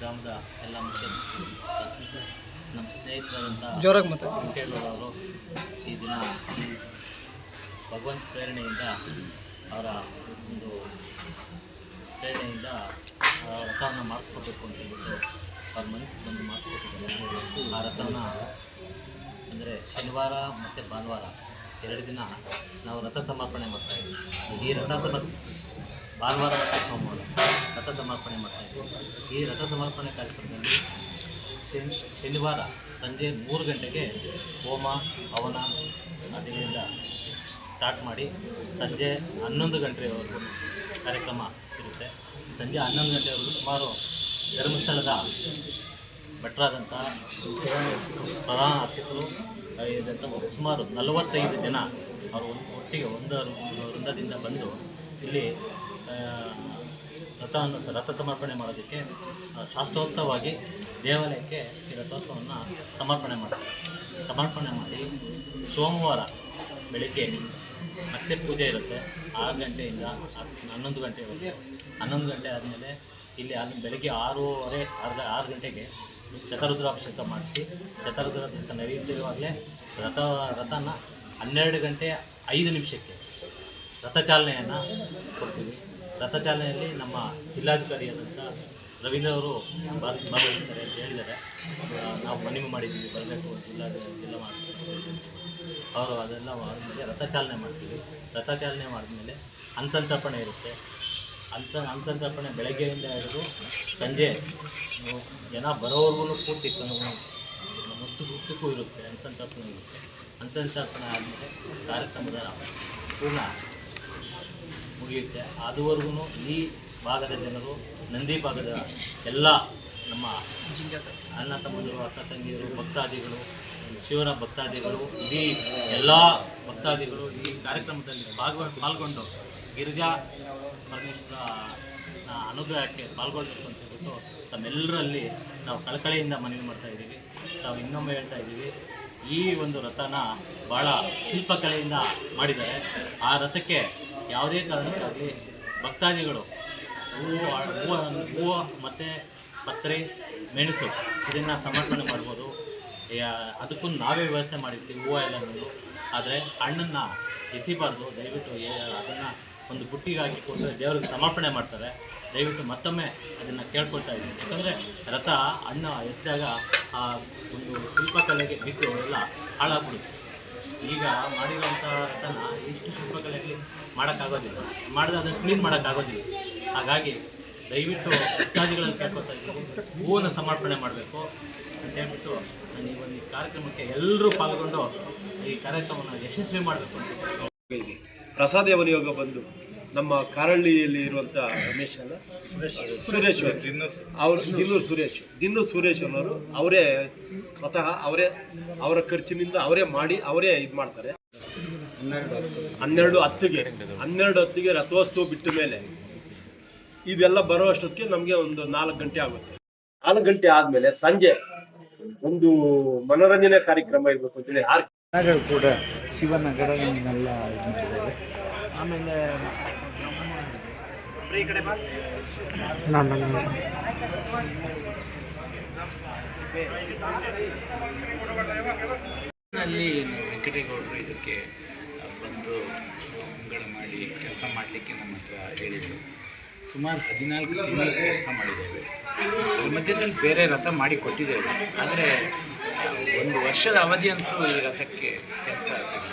ಗ್ರಾಮದ ಎಲ್ಲ ನಮ್ಮ ಸ್ನೇಹಿತರಾದಂಥ ಜೋರಾಗಿ ವೆಂಕಟೇಗೌಡವರು ಈ ದಿನ ಭಗವಂತ ಪ್ರೇರಣೆಯಿಂದ ಅವರ ಒಂದು ಪ್ರೇರಣೆಯಿಂದ ರಥವನ್ನು ಮಾಡಿಸ್ಕೋಬೇಕು ಅಂತ ಹೇಳ್ಬಿಟ್ಟು ಅವ್ರ ಮನಸ್ಸಿಗೆ ಬಂದು ಮಾಡಿಸ್ಕೊಟ್ಟಿದ್ದಾರೆ. ಆ ರಥವನ್ನು ಅಂದರೆ ಶನಿವಾರ ಮತ್ತು ಭಾನುವಾರ ಎರಡು ದಿನ ನಾವು ರಥ ಸಮರ್ಪಣೆ ಮಾಡ್ತಾ ಇದ್ದೀವಿ. ಈ ರಥ ಸಮರ್ ಭಾನುವಾರ ಸೋಮವಾರ ರಥ ಸಮರ್ಪಣೆ ಮಾಡ್ತಾ ಇದ್ದೀವಿ ಈ ರಥ ಸಮರ್ಪಣೆ ಕಾರ್ಯಕ್ರಮದಲ್ಲಿ ಶನಿ, ಶನಿವಾರ ಸಂಜೆ ಮೂರು ಗಂಟೆಗೆ ಹೋಮ, ಹವನ ಅದರಿಂದ ಸ್ಟಾರ್ಟ್ ಮಾಡಿ ಸಂಜೆ ಹನ್ನೊಂದು ಗಂಟೆಯವರೆಗೂ ಕಾರ್ಯಕ್ರಮ ಇರುತ್ತೆ. ಸಂಜೆ ಹನ್ನೊಂದು ಗಂಟೆವರೆಗೂ ಸುಮಾರು ಧರ್ಮಸ್ಥಳದ ಭಟ್ರಾದಂಥ ಪ್ರಧಾನ ಅರ್ಚಕರು ಇದಂಥ ಸುಮಾರು ನಲವತ್ತೈದು ಜನ ಅವರು ಒಟ್ಟಿಗೆ ಒಂದು ವೃಂದದಿಂದ ಬಂದು ಇಲ್ಲಿ ರಥವನ್ನು ರಥ ಸಮರ್ಪಣೆ ಮಾಡೋದಕ್ಕೆ ಶಾಸ್ತ್ರೋತ್ಸವವಾಗಿ ದೇವಾಲಯಕ್ಕೆ ಈ ರಥೋತ್ಸವವನ್ನು ಸಮರ್ಪಣೆ ಮಾಡ್ತಾರೆ. ಸಮರ್ಪಣೆ ಮಾಡಿ ಸೋಮವಾರ ಬೆಳಿಗ್ಗೆ ಮತ್ತೆ ಪೂಜೆ ಇರುತ್ತೆ. ಆರು ಗಂಟೆಯಿಂದ ಹನ್ನೊಂದು ಗಂಟೆವರೆಗೆ. ಹನ್ನೊಂದು ಗಂಟೆ ಆದಮೇಲೆ ಇಲ್ಲಿ ಅಲ್ಲಿ ಬೆಳಗ್ಗೆ ಆರೂವರೆ ಅರ್ಧ ಆರು ಗಂಟೆಗೆ ಶತರುದ್ರಾಭಿಷೇಕ ಮಾಡಿಸಿ ಶತರುದ್ರಾಭಿಷೇಕ ನಡೆಯುತ್ತಿರುವಾಗಲೇ ರಥ, ರಥನ ಹನ್ನೆರಡು ಗಂಟೆ ಐದು ನಿಮಿಷಕ್ಕೆ ರಥಚಾಲನೆಯನ್ನು ಕೊಡ್ತೀವಿ. ರಥಚಾಲನೆಯಲ್ಲಿ ನಮ್ಮ ಜಿಲ್ಲಾಧಿಕಾರಿಯಾದಂಥ ರವೀಂದ್ರ ಅವರು ಭಾಗ- ಭಾಗವಹಿಸ್ತಾರೆ ಅಂತ ಹೇಳಿದ್ದಾರೆ. ನಾವು ಮನವಿ ಮಾಡಿದ್ದೀವಿ, ಬರಬೇಕು ಜಿಲ್ಲಾ ಜಿಲ್ಲಾ ಅವರು ಅದೆಲ್ಲ ಆದಮೇಲೆ ರಥಚಾಲನೆ ಮಾಡ್ತೀವಿ. ರಥಚಾಲನೆ ಮಾಡಿದ್ಮೇಲೆ ಅನ್ಸಂತರ್ಪಣೆ ಇರುತ್ತೆ. ಅಂತ ಅನ್ಸಂತರ್ಪಣೆ ಬೆಳಗ್ಗೆಯಿಂದ ಹಿಡಿದು ಸಂಜೆ ಜನ ಬರೋವರೆಗೂ ಪೂರ್ತಿ ಮುತ್ತು ಮುತ್ತಕ್ಕೂ ಇರುತ್ತೆ ಅನ್ಸಂತರ್ಪಣೆ ಇರುತ್ತೆ. ಅನ್ಸಂತರ್ಪಣೆ ಆದಮೇಲೆ ಕಾರ್ಯಕ್ರಮದ ಪೂರ್ಣ ಮುಗಿಯುತ್ತೆ. ಅದುವರೆಗೂ ಈ ಭಾಗದ ಜನರು, ನಂದಿ ಭಾಗದ ಎಲ್ಲ ನಮ್ಮ ಅಣ್ಣ ತಮ್ಮಂದಿರು, ಅಕ್ಕ ತಂಗಿಯರು, ಭಕ್ತಾದಿಗಳು, ಶಿವನ ಭಕ್ತಾದಿಗಳು, ಇಡೀ ಎಲ್ಲ ಭಕ್ತಾದಿಗಳು ಈ ಕಾರ್ಯಕ್ರಮದಲ್ಲಿ ಭಾಗವ, ಪಾಲ್ಗೊಂಡು ಗಿರಿಜಾ ಪರಮೇಶ್ವರ ಅನುಗ್ರಹಕ್ಕೆ ಪಾಲ್ಗೊಳ್ಬೇಕು ಅಂತ ಹೇಳ್ಬಿಟ್ಟು ತಮ್ಮೆಲ್ಲರಲ್ಲಿ ನಾವು ಕಳಕಳಿಯಿಂದ ಮನವಿ ಮಾಡ್ತಾ ಇದ್ದೀವಿ. ನಾವು ಇನ್ನೊಮ್ಮೆ ಹೇಳ್ತಾ ಇದ್ದೀವಿ. ಈ ಒಂದು ರಥನ ಭಾಳ ಶಿಲ್ಪಕಲೆಯಿಂದ ಮಾಡಿದ್ದಾರೆ. ಆ ರಥಕ್ಕೆ ಯಾವುದೇ ಕಾರಣಕ್ಕಾಗಿ ಭಕ್ತಾದಿಗಳು ಹೂವು ಹೂವು ಹೂವು ಮತ್ತು ಪತ್ರೆ, ಮೆಣಸು ಇದನ್ನು ಸಮರ್ಪಣೆ ಮಾಡ್ಬೋದು. ಅದಕ್ಕೂ ನಾವೇ ವ್ಯವಸ್ಥೆ ಮಾಡಿರ್ತೀವಿ, ಹೂವು ಎಲ್ಲನೂ ಆದರೆ ಹಣ್ಣನ್ನು ಎಸಿಬಾರ್ದು, ದಯವಿಟ್ಟು ಅದನ್ನು ಒಂದು ಬುಟ್ಟಿಗೆ ಕೊಟ್ಟರೆ ದೇವರಿಗೆ ಸಮರ್ಪಣೆ ಮಾಡ್ತಾರೆ. ದಯವಿಟ್ಟು ಮತ್ತೊಮ್ಮೆ ಅದನ್ನು ಕೇಳ್ಕೊಳ್ತಾ ಇದ್ದೀನಿ. ಯಾಕಂದರೆ ರಥ ಅಣ್ಣ ಎಸ್ದಾಗ ಆ ಒಂದು ಶಿಲ್ಪಕಲೆಗೆ ಬಿದ್ದು ಎಲ್ಲ ಹಾಳಾಗ್ಬಿಡುತ್ತೆ. ಈಗ ಮಾಡಿರೋಂಥ ರಥನ ಇಷ್ಟು ಶಿಲ್ಪಕಲೆಯಲ್ಲಿ ಮಾಡೋಕ್ಕಾಗೋದಿಲ್ಲ. ಮಾಡಿದ್ರೆ ಅದನ್ನು ಕ್ಲೀನ್ ಮಾಡೋಕ್ಕಾಗೋದಿಲ್ಲ. ಹಾಗಾಗಿ ದಯವಿಟ್ಟು ಭಕ್ತಾದಿಗಳಲ್ಲಿ ಕೇಳ್ಕೊತಾ ಇದ್ದೀವಿ ಹೂವನ್ನು ಸಮರ್ಪಣೆ ಮಾಡಬೇಕು. ಅಂತ ಹೇಳ್ಬಿಟ್ಟು ನಾನು ಈ ಒಂದು ಕಾರ್ಯಕ್ರಮಕ್ಕೆ ಎಲ್ಲರೂ ಪಾಲ್ಗೊಂಡು ಈ ಕಾರ್ಯಕ್ರಮವನ್ನು ಯಶಸ್ವಿ ಮಾಡಬೇಕು ಅಂತ. ಪ್ರಸಾದ ಯೋಗ ಬಂದು ನಮ್ಮ ಕಾರಳ್ಳಿಯಲ್ಲಿ ಇರುವಂತ ರಮೇಶ್ ಅಲ್ಲ? ಸುರೇಶ್ ಅವರು. ದಿನ್ನೂರು ಸುರೇಶ್. ದಿನ್ನೂರು ಸುರೇಶ್ ಅನ್ನೋರು ಅವರೇ ಸ್ವತಃ ಅವರೇ ಅವರ ಖರ್ಚಿನಿಂದ ಅವರೇ ಮಾಡಿ ಅವರೇ ಇದು ಮಾಡ್ತಾರೆ. ಹನ್ನೆರಡು ಹತ್ತಿಗೆ ಹನ್ನೆರಡು ಹತ್ತಿಗೆ ರಥೋತ್ಸವ ಬಿಟ್ಟ ಮೇಲೆ ಇದೆಲ್ಲ ಬರೋ ಅಷ್ಟೊತ್ತಿಗೆ ನಮಗೆ ಒಂದು ನಾಲ್ಕು ಗಂಟೆ ಆಗುತ್ತೆ. ನಾಲ್ಕು ಗಂಟೆ ಆದ್ಮೇಲೆ ಸಂಜೆ ಒಂದು ಮನೋರಂಜನೆ ಕಾರ್ಯಕ್ರಮ ಇರಬೇಕು ಅಂತೇಳಿ ಜನಗಳು ಕೂಡ ಶಿವನ ಇದು ಮಾಡಿದ್ದಾರೆ ಆಮೇಲೆ ಅಲ್ಲಿ ವೆಂಕಟೇಗೌಡರು ಇದಕ್ಕೆ ಬಂದು ಮುಂಗಡ ಮಾಡಿ ಕೆಲಸ ಮಾಡಲಿಕ್ಕೆ ನಮ್ಮ ಹತ್ರ ಹೇಳಿದರು. ಸುಮಾರು ಹದಿನಾಲ್ಕು ತಿಂಗಳು ಕೆಲಸ ಮಾಡಿದ್ದೇವೆ. ಈ ಮಧ್ಯದಲ್ಲಿ ಬೇರೆ ರಥ ಮಾಡಿ ಕೊಟ್ಟಿದ್ದೇವೆ ಆದರೆ ಒಂದು ವರ್ಷದ ಅವಧಿಯಂತೂ ಈ ರಥಕ್ಕೆ ಕೆಲಸ ಆಗ್ತದೆ.